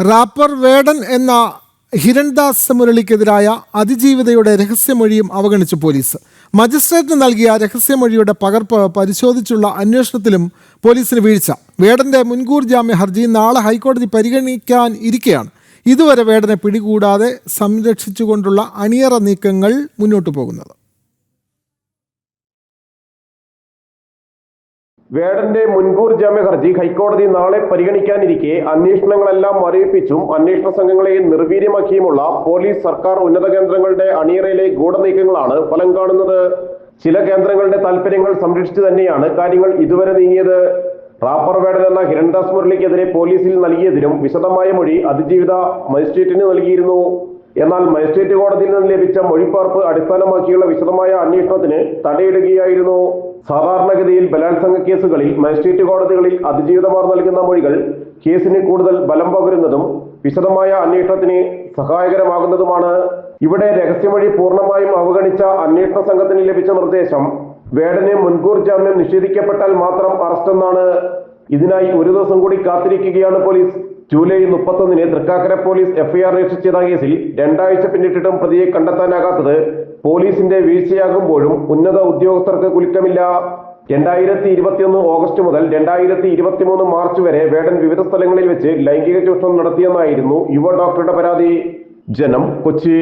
Wrapper വേടൻ എന്ന ഹിരൺദാസ് മുരളിക്കെതിരായ അതിജീവിതയുടെ രഹസ്യമൊഴിയും അവഗണിച്ചു പോലീസ്. മജിസ്ട്രേറ്റിന് നൽകിയ രഹസ്യമൊഴിയുടെ പകർപ്പ് പരിശോധിച്ചുള്ള അന്വേഷണത്തിലും പോലീസിന് വീഴ്ച. വേടന്റെ മുൻകൂർ ജാമ്യ ഹർജി നാളെ ഹൈക്കോടതി പരിഗണിക്കാൻ ഇരിക്കെയാണ്. ഇതുവരെ വേടനെ പിടികൂടാതെ സംരക്ഷിച്ചുകൊണ്ടുള്ള അണിയറ നീക്കങ്ങൾ മുന്നോട്ടു പോകുന്നത്. വേടന്റെ മുൻകൂർ ജാമ്യ ഹർജി ഹൈക്കോടതി നാളെ പരിഗണിക്കാനിരിക്കെ അന്വേഷണങ്ങളെല്ലാം മരവിപ്പിച്ചും അന്വേഷണ സംഘങ്ങളെ നിർവീര്യമാക്കിയുമുള്ള പോലീസ് സർക്കാർ ഉന്നത കേന്ദ്രങ്ങളുടെ അണിയറയിലെ ഗൂഢനീക്കങ്ങളാണ് ഫലം കാണുന്നത്. ചില കേന്ദ്രങ്ങളുടെ താല്പര്യങ്ങൾ സംരക്ഷിച്ചു തന്നെയാണ് കാര്യങ്ങൾ ഇതുവരെ നീങ്ങിയത്. റാപ്പർ വേടൻ എന്ന ഹിരൺദാസ് മുരളിക്കെതിരെ പോലീസിൽ നൽകിയതിനും വിശദമായ മൊഴി അതിജീവിത മജിസ്ട്രേറ്റിന് നൽകിയിരുന്നു. എന്നാൽ മജിസ്ട്രേറ്റ് കോടതിയിൽ നിന്ന് ലഭിച്ച മൊഴിപ്പാർപ്പ് അടിസ്ഥാനമാക്കിയുള്ള വിശദമായ അന്വേഷണത്തിന് തടയിടുകയായിരുന്നു. സാധാരണഗതിയിൽ ബലാത്സംഗ കേസുകളിൽ മജിസ്ട്രേറ്റ് കോടതികളിൽ അതിജീവിതമാർ നൽകുന്ന മൊഴികൾ കേസിന് കൂടുതൽ ബലം പകരുന്നതും വിശദമായ അന്വേഷണത്തിന് സഹായകരമാകുന്നതുമാണ്. ഇവിടെ രഹസ്യമൊഴി പൂർണമായും അവഗണിച്ച അന്വേഷണ സംഘത്തിന് ലഭിച്ച നിർദ്ദേശം വേടന് മുൻകൂർ ജാമ്യം നിഷേധിക്കപ്പെട്ടാൽ മാത്രം അറസ്റ്റ് എന്നാണ് ഇതിനായി ഒരു ദിവസം കൂടി കാത്തിരിക്കുകയാണ് പോലീസ്. ജൂലൈ മുപ്പത്തൊന്നിന് തൃക്കാക്കര പോലീസ് എഫ്ഐആർ രജിസ്റ്റർ ചെയ്ത കേസിൽ രണ്ടാഴ്ച പിന്നിട്ടിട്ടും പ്രതിയെ കണ്ടെത്താനാകാത്തത് പോലീസിന്റെ വീഴ്ചയാകുമ്പോഴും ഉന്നത ഉദ്യോഗസ്ഥർക്ക് കുലുക്കമില്ല. രണ്ടായിരത്തി ഇരുപത്തിയൊന്ന് ഓഗസ്റ്റ് മുതൽ രണ്ടായിരത്തി ഇരുപത്തിമൂന്ന് മാർച്ച് വരെ വേടൻ വിവിധ സ്ഥലങ്ങളിൽ വെച്ച് ലൈംഗിക ചൂഷണം നടത്തിയെന്നായിരുന്നു യുവ ഡോക്ടറുടെ പരാതി. ജനം കൊച്ചി.